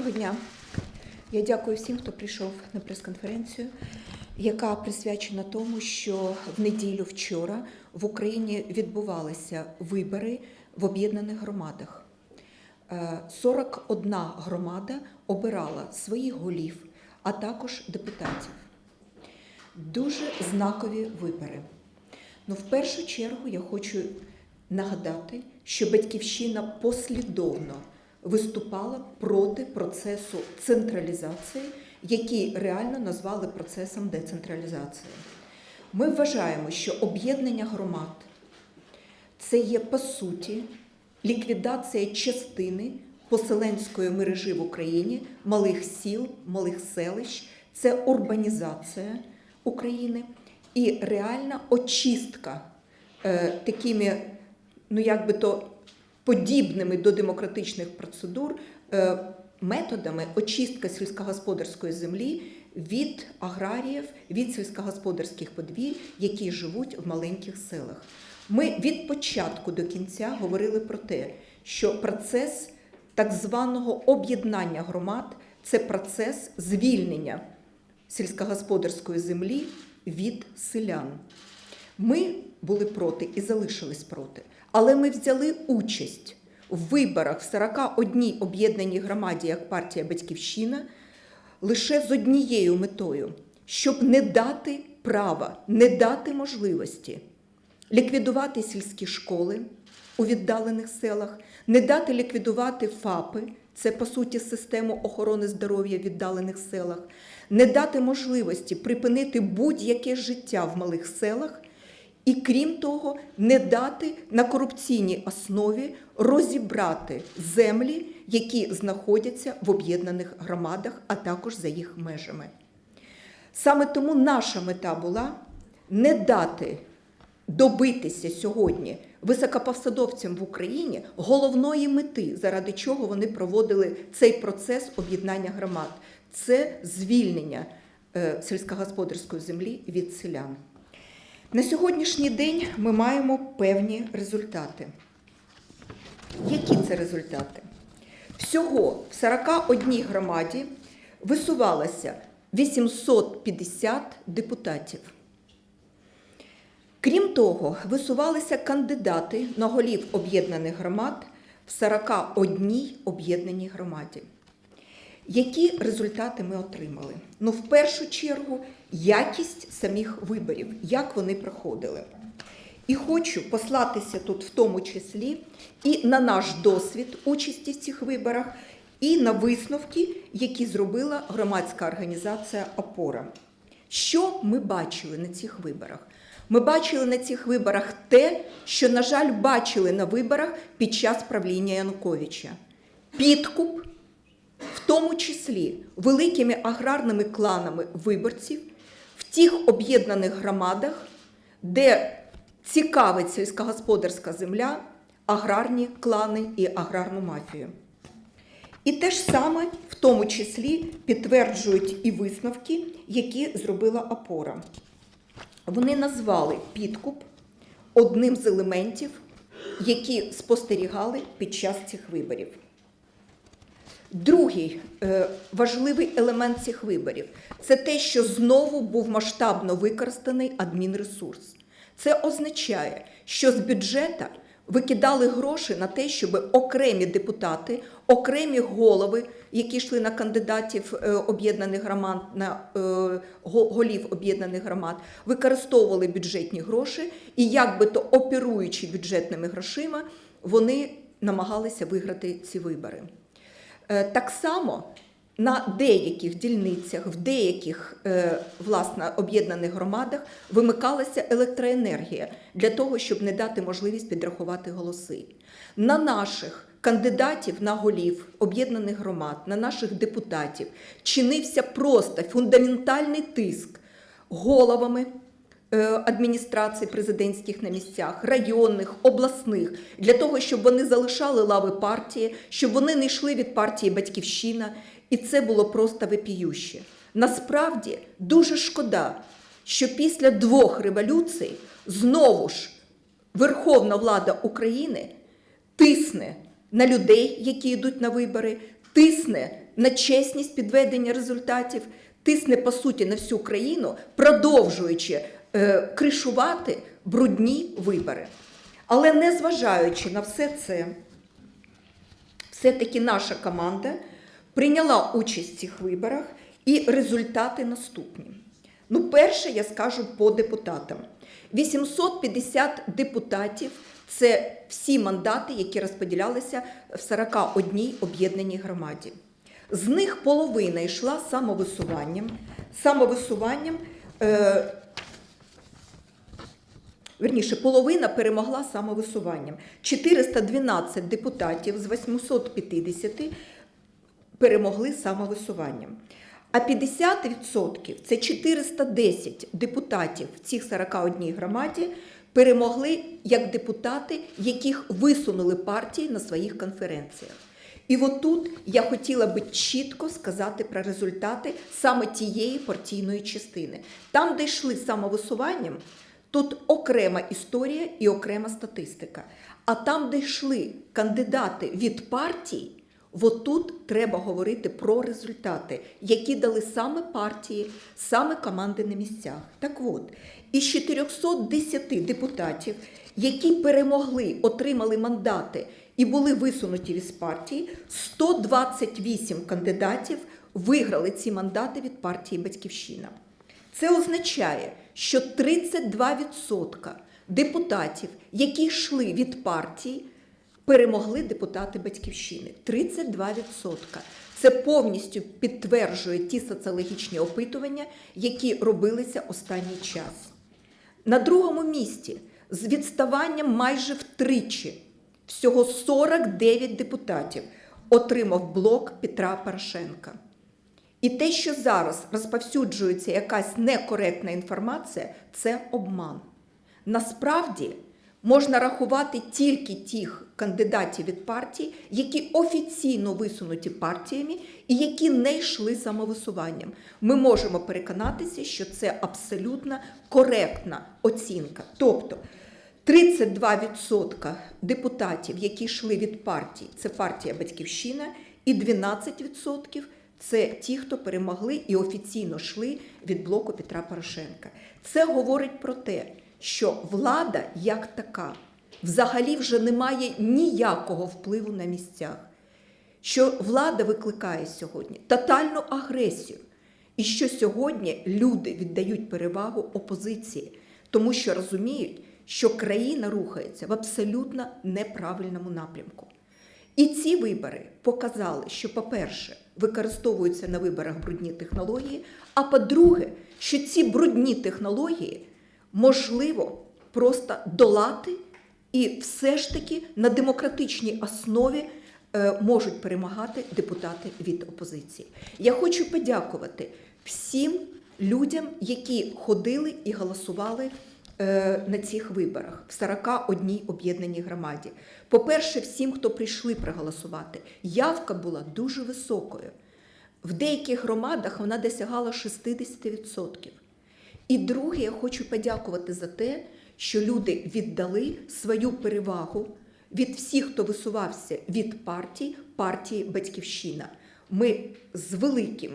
Доброго дня. Я дякую всім, хто прийшов на прес-конференцію, яка присвячена тому, що в неділю вчора в Україні відбувалися вибори в об'єднаних громадах. Е, 41 громада обирала своїх голів, а також депутатів. Дуже знакові вибори. Ну, в першу чергу я хочу нагадати, що батьківщина послідовно виступала проти процесу централізації, який реально назвали процесом децентралізації. Ми вважаємо, що об'єднання громад це є по суті ліквідація частини поселенської мережі в Україні, малих сіл, малих селищ, це урбанізація України і реальна очистка е, такими, ну як би то подібними до демократичних процедур е, методами очистка сільськогосподарської землі від аграріїв, від сільськогосподарських подвір'я, які живуть в маленьких селах. Ми від початку до кінця говорили про те, що процес так званого об'єднання громад це процес звільнення сільськогосподарської землі від селян. Ми були проти і залишились проти. Але ми взяли участь в виборах в 41 об'єднаній громаді як партія Батьківщина лише з однією метою, щоб не дати права, не дати можливості ліквідувати сільські школи у віддалених селах, не дати ліквідувати ФАПи, це по суті систему охорони здоров'я в віддалених селах, не дати можливості припинити будь-яке життя в малих селах. І крім того, не дати на корупційній основі розібрати землі, які знаходяться в об'єднаних громадах, а також за їх межами. Саме тому наша мета була не дати добитися сьогодні високопосадовцям в Україні головної мети, заради чого вони проводили цей процес об'єднання громад. Це звільнення е, сільськогосподарської землі від селян. На сьогоднішній день ми маємо певні результати. Які це результати? Всього в 41 громаді висувалося 850 депутатів. Крім того, висувалися кандидати на голів об'єднаних громад в 41 об'єднаній громаді. Які результати ми отримали? Ну, в першу чергу, якість самих виборів, як вони проходили. І хочу послатися тут, в тому числі, і на наш досвід участі в цих виборах, і на висновки, які зробила громадська організація Опора. Що ми бачили на цих виборах? Ми бачили на цих виборах те, що, на жаль, бачили на виборах під час правління Януковича: підкуп, тому числі великими аграрними кланами виборців в тих об'єднаних громадах, де цікавить сільськогосподарська земля, аграрні клани і аграрну мафію. І те ж саме, в тому числі, підтверджують і висновки, які зробила опора. Вони назвали підкуп одним з елементів, які спостерігали під час цих виборів. Другий е, важливий елемент цих виборів це те, що знову був масштабно використаний адмінресурс. Це означає, що з бюджету викидали гроші на те, щоб окремі депутати, окремі голови, які йшли на кандидатів е, об'єднаних громад, на е, голів об'єднаних громад, використовували бюджетні гроші, і як би то оперуючи бюджетними грошима, вони намагалися виграти ці вибори. Е, Так само на деяких дільницях, в деяких е, власне об'єднаних громадах вимикалася електроенергія для того, щоб не дати можливість підрахувати голоси. На наших кандидатів на голів об'єднаних громад, на наших депутатів чинився просто фундаментальний тиск головами адміністрацій президентських на місцях, районних, обласних, для того, щоб вони залишали лави партії, щоб вони не йшли від партії Батьківщина. І це було просто випіюще. Насправді дуже шкода, що після двох революцій знову ж Верховна влада України тисне на людей, які йдуть на вибори, тисне на чесність підведення результатів, тисне по суті на всю країну, продовжуючи е, кришувати брудні вибори. Але незважаючи на все це, все-таки наша команда прийняла участь в цих виборах, і результати наступні. Ну, перше, я скажу по депутатам. 850 депутатів це всі мандати, які розподілялися в 41 об'єднаній громаді. З них половина йшла самовисуванням. Самовисуванням е, Верніше, половина перемогла самовисуванням. 412 депутатів з 850 перемогли самовисуванням. А 50% це 410 депутатів в цих 41 громаді перемогли як депутати, яких висунули партії на своїх конференціях. І от тут я хотіла би чітко сказати про результати саме тієї партійної частини. Там, де йшли самовисуванням, тут окрема історія і окрема статистика. А там, де йшли кандидати від партій, тут треба говорити про результати, які дали саме партії, саме команди на місцях. Так от, із 410 депутатів, які перемогли, отримали мандати і були висунуті від партії, 128 кандидатів виграли ці мандати від партії Батьківщина. Це означає, що 32% депутатів, які йшли від партії, перемогли депутати Батьківщини. 32%. Це повністю підтверджує ті соціологічні опитування, які робилися останній час. На другому місці з відставанням майже втричі, всього 49 депутатів отримав блок Петра Порошенка. І те, що зараз розповсюджується якась некоректна інформація, це обман. Насправді можна рахувати тільки тих кандидатів від партій, які офіційно висунуті партіями і які не йшли самовисуванням. Ми можемо переконатися, що це абсолютно коректна оцінка. Тобто 32% депутатів, які йшли від партій, це партія Батьківщина, і 12% це ті, хто перемогли і офіційно йшли від блоку Петра Порошенка. Це говорить про те, що влада як така взагалі вже не має ніякого впливу на місцях, що влада викликає сьогодні тотальну агресію, і що сьогодні люди віддають перевагу опозиції, тому що розуміють, що країна рухається в абсолютно неправильному напрямку. І ці вибори показали, що, по-перше, використовуються на виборах брудні технології, а по-друге, що ці брудні технології можливо просто долати і все ж таки на демократичній основі е, можуть перемагати депутати від опозиції. Я хочу подякувати всім людям, які ходили і голосували на цих виборах в 41 об'єднаній громаді. По-перше, всім, хто прийшли проголосувати, явка була дуже високою. В деяких громадах вона досягала 60%. І друге, я хочу подякувати за те, що люди віддали свою перевагу від всіх, хто висувався від партій, партії Батьківщина. Ми з великим.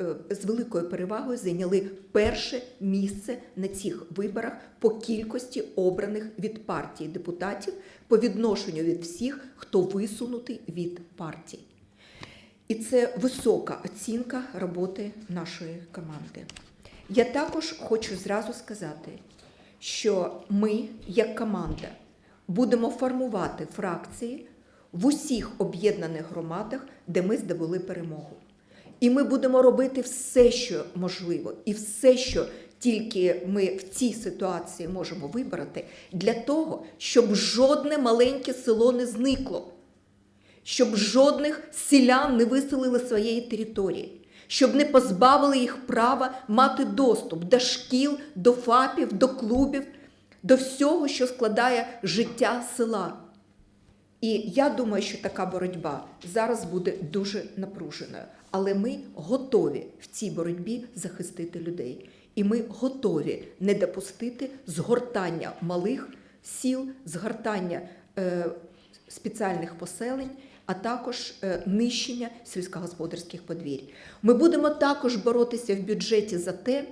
Е, З великою перевагою зайняли перше місце на цих виборах по кількості обраних від партії депутатів по відношенню від всіх, хто висунутий від партій. І це висока оцінка роботи нашої команди. Я також хочу зразу сказати, що ми, як команда, будемо формувати фракції в усіх об'єднаних громадах, де ми здобули перемогу. І ми будемо робити все, що можливо, і все, що тільки ми в цій ситуації можемо вибрати, для того, щоб жодне маленьке село не зникло щоб жодних селян не виселили своєї території, щоб не позбавили їх права мати доступ до шкіл, до ФАПів, до клубів, до всього, що складає життя села. І я думаю, що така боротьба зараз буде дуже напруженою. Але ми готові в цій боротьбі захистити людей. І ми готові не допустити згортання малих сіл, згортання е, спеціальних поселень а також е, нищення сільськогосподарських подвір'я. Ми будемо також боротися в бюджеті за те,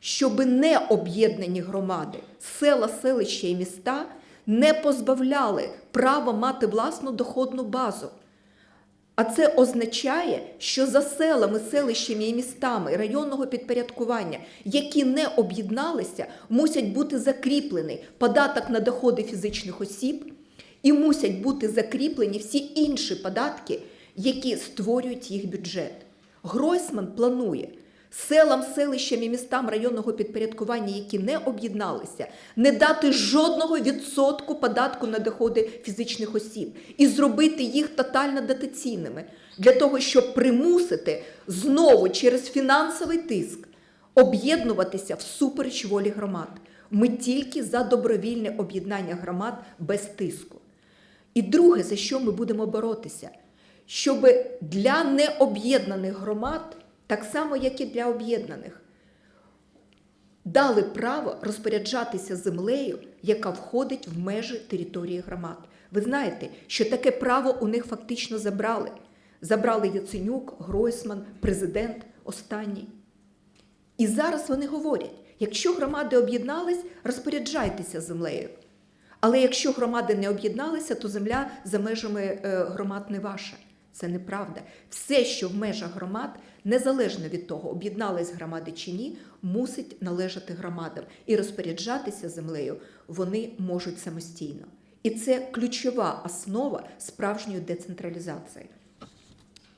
щоб не об'єднані громади, села, селища і міста не позбавляли права мати власну доходну базу. А це означає, що за селами, селищами і містами районного підпорядкування, які не об'єдналися, мусять бути закріплений податок на доходи фізичних осіб і мусять бути закріплені всі інші податки, які створюють їх бюджет. Гройсман планує селам, селищам і містам районного підпорядкування, які не об'єдналися, не дати жодного відсотку податку на доходи фізичних осіб і зробити їх тотально дотаційними для того, щоб примусити знову через фінансовий тиск об'єднуватися всупереч волі громад. Ми тільки за добровільне об'єднання громад без тиску. І друге, за що ми будемо боротися, щоб для необ'єднаних громад, так само як і для об'єднаних, дали право розпоряджатися землею, яка входить в межі території громад. Ви знаєте, що таке право у них фактично забрали. Забрали Яценюк, Гройсман, президент останній. І зараз вони говорять: якщо громади об'єднались, розпоряджайтеся землею. Але якщо громади не об'єдналися, то земля за межами е, громад не ваша. Це неправда. Все, що в межах громад, незалежно від того, об'єднались громади чи ні, мусить належати громадам. І розпоряджатися землею вони можуть самостійно. І це ключова основа справжньої децентралізації.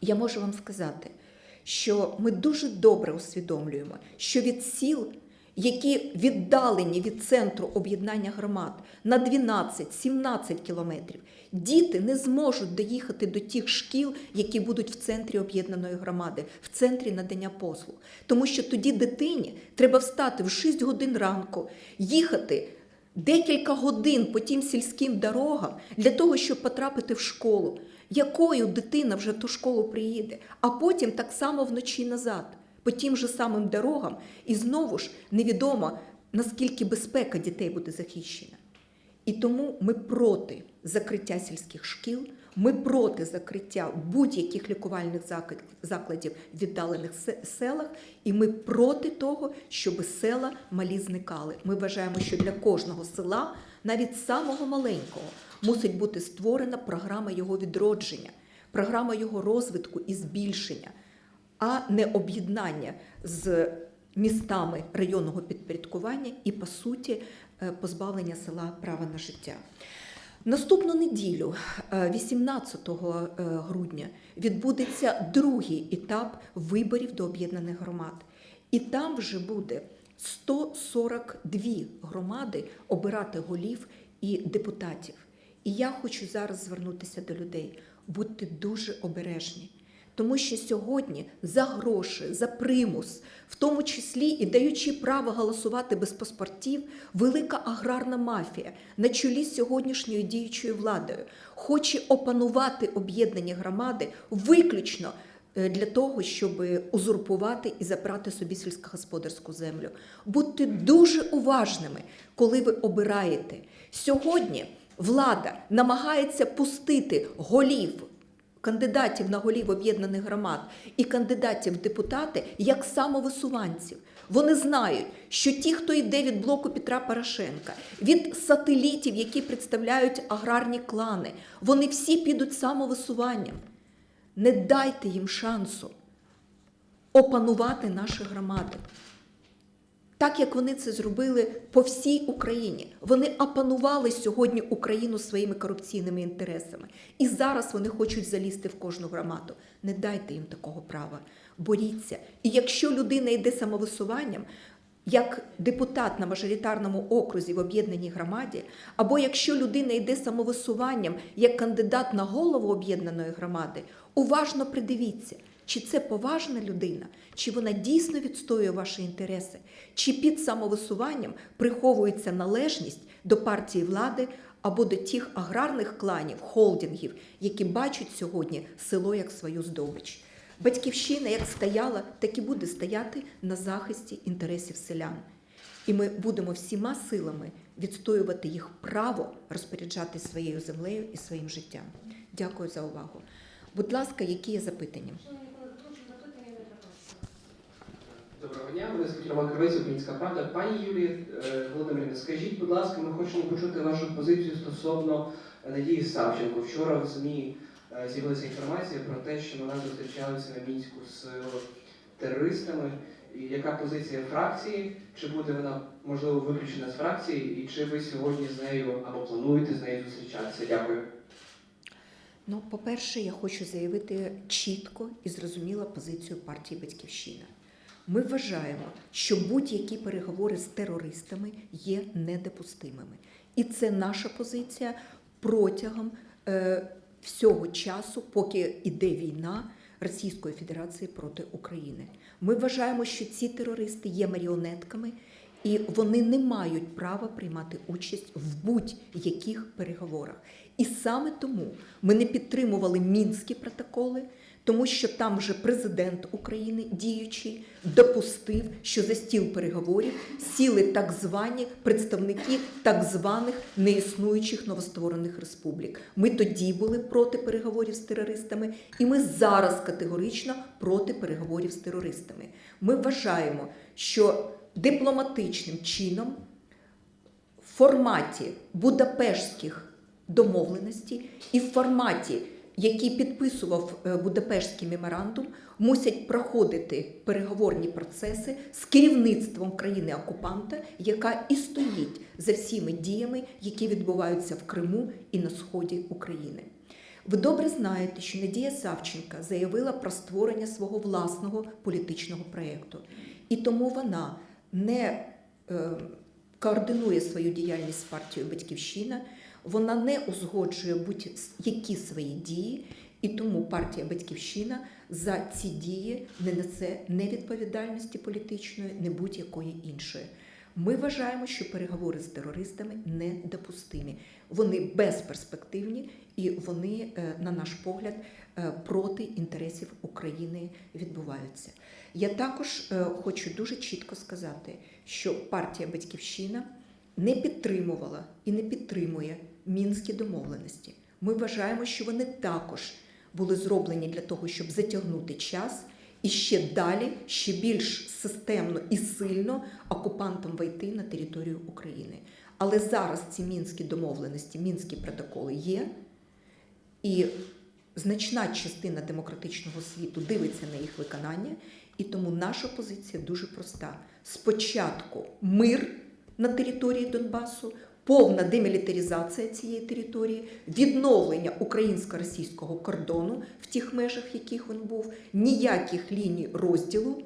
Я можу вам сказати, що ми дуже добре усвідомлюємо, що від сіл, які віддалені від центру об'єднання громад на 12-17 кілометрів, діти не зможуть доїхати до тих шкіл, які будуть в центрі об'єднаної громади, в центрі надання послуг. Тому що тоді дитині треба встати в 6 годин ранку, їхати. Декілька годин по тим сільським дорогам для того, щоб потрапити в школу, якою дитина вже ту школу приїде, а потім так само вночі назад, по тим же самим дорогам, і знову ж невідомо, наскільки безпека дітей буде захищена. І тому ми проти закриття сільських шкіл, ми проти закриття будь-яких лікувальних закладів в віддалених селах, і ми проти того, щоб села малі зникали. Ми вважаємо, що для кожного села, навіть самого маленького, мусить бути створена програма його відродження, програма його розвитку і збільшення, а не об'єднання з містами районного підпорядкування і, по суті, е, позбавлення села права на життя. Наступну неділю, е, 18 е, грудня, відбудеться другий етап виборів до об'єднаних громад. І там вже буде 142 громади обирати голів і депутатів. І я хочу зараз звернутися до людей. Будьте дуже обережні. Тому що сьогодні за гроші, за примус, в тому числі і даючи право голосувати без паспортів, велика аграрна мафія на чолі з сьогоднішньою діючою владою хоче опанувати об'єднані громади виключно е, для того, щоб узурпувати і забрати собі сільськогосподарську землю. Будьте дуже уважними, коли ви обираєте. Сьогодні влада намагається пустити голів кандидатів на голів об'єднаних громад і кандидатів в депутати як самовисуванців. Вони знають, що ті, хто йде від блоку Петра Порошенка, від сателітів, які представляють аграрні клани, вони всі підуть самовисуванням. Не дайте їм шансу опанувати наші громади. Так як вони це зробили по всій Україні. Вони опанували сьогодні Україну своїми корупційними інтересами. І зараз вони хочуть залізти в кожну громаду. Не дайте їм такого права. Боріться. І якщо людина йде самовисуванням, як депутат на мажоритарному окрузі в об'єднаній громаді, або якщо людина йде самовисуванням як кандидат на голову об'єднаної громади, уважно придивіться. Чи це поважна людина, чи вона дійсно відстоює ваші інтереси, чи під самовисуванням приховується належність до партії влади або до тих аграрних кланів, холдингів, які бачать сьогодні село як свою здобич. Батьківщина як стояла, так і буде стояти на захисті інтересів селян. І ми будемо всіма силами відстоювати їх право розпоряджатися своєю землею і своїм життям. Дякую за увагу. Будь ласка, які є запитання? Шановні колеги, прошу запитання від депутатів. Доброго дня, мене звуть Роман Кривець, Українська правда. Пані Юлії е, Володимирівна, скажіть, будь ласка, ми хочемо почути вашу позицію стосовно е, Надії Савченко. Вчора в ЗМІ е, з'явилася інформація про те, що вона зустрічалася на мінську з терористами. І яка позиція фракції? Чи буде вона можливо виключена з фракції? І чи ви сьогодні з нею або плануєте з нею зустрічатися? Дякую. Ну, по-перше, я хочу заявити чітко і зрозуміло позицію партії Батьківщина. Ми вважаємо, що будь-які переговори з терористами є недопустимими. І це наша позиція протягом е, всього часу, поки йде війна Російської Федерації проти України. Ми вважаємо, що ці терористи є маріонетками, і вони не мають права приймати участь в будь-яких переговорах. І саме тому ми не підтримували мінські протоколи, тому що там вже президент України діючий допустив, що за стіл переговорів сіли так звані представники так званих неіснуючих новостворених республік. Ми тоді були проти переговорів з терористами, і ми зараз категорично проти переговорів з терористами. Ми вважаємо, що дипломатичним чином в форматі Будапештських домовленостей і в форматі, який підписував е, Будапештський меморандум, мусять проходити переговорні процеси з керівництвом країни-окупанта, яка і стоїть за всіми діями, які відбуваються в Криму і на сході України. Ви добре знаєте, що Надія Савченка заявила про створення свого власного політичного проєкту, і тому вона не е, координує свою діяльність з партією Батьківщина, вона не узгоджує будь-які свої дії, і тому партія Батьківщина за ці дії не несе не відповідальності політичної, не будь-якої іншої. Ми вважаємо, що переговори з терористами недопустимі. Вони безперспективні і вони, е, на наш погляд, е, проти інтересів України відбуваються. Я також е, хочу дуже чітко сказати, що партія Батьківщина не підтримувала і не підтримує мінські домовленості. Ми вважаємо, що вони також були зроблені для того, щоб затягнути час і ще далі, ще більш системно і сильно окупантам войти на територію України. Але зараз ці мінські домовленості, мінські протоколи є, і значна частина демократичного світу дивиться на їх виконання, і тому наша позиція дуже проста: спочатку мир на території Донбасу, повна демілітаризація цієї території, відновлення українсько-російського кордону в тих межах, яких він був, ніяких ліній розділу,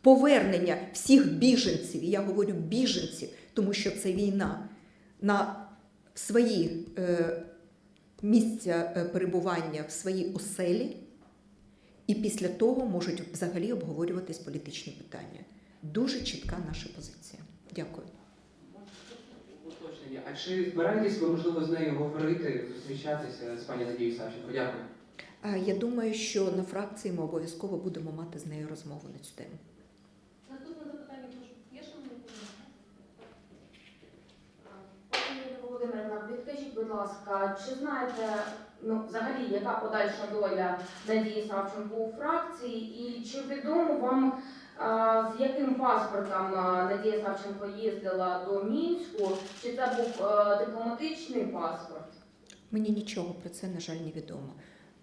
повернення всіх біженців, і я говорю біженців, тому що це війна, на свої е, місця е, перебування, в свої оселі, і після того можуть взагалі обговорюватись політичні питання. Дуже чітка наша позиція. Дякую. А чи збираєтесь ви можливо з нею говорити, зустрічатися з пані Надією Савченко? Дякую. Я думаю, що на фракції ми обов'язково будемо мати з нею розмову на цю тему. Наступне запитання, прошу. Є шановні колеги? Володимирівна, підкажіть, будь ласка, чи знаєте ну, взагалі, яка подальша доля Надії Савченко у фракції, і чи відомо вам, з яким паспортом Надія Савченко їздила до Мінську? Чи це був е, дипломатичний паспорт? Мені нічого про це, на жаль, не відомо.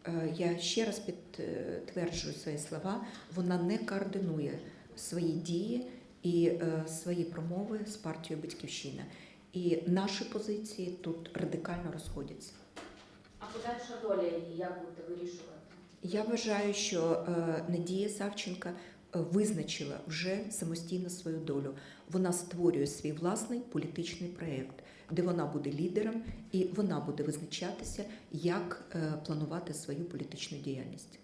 Е, Я ще раз підтверджую свої слова. Вона не координує свої дії і е, свої промови з партією Батьківщина. І наші позиції тут радикально розходяться. А подальша доля її як будете вирішувати? Я вважаю, що Надія Савченка визначила вже самостійно свою долю. Вона створює свій власний політичний проєкт, де вона буде лідером і вона буде визначатися, як е, планувати свою політичну діяльність.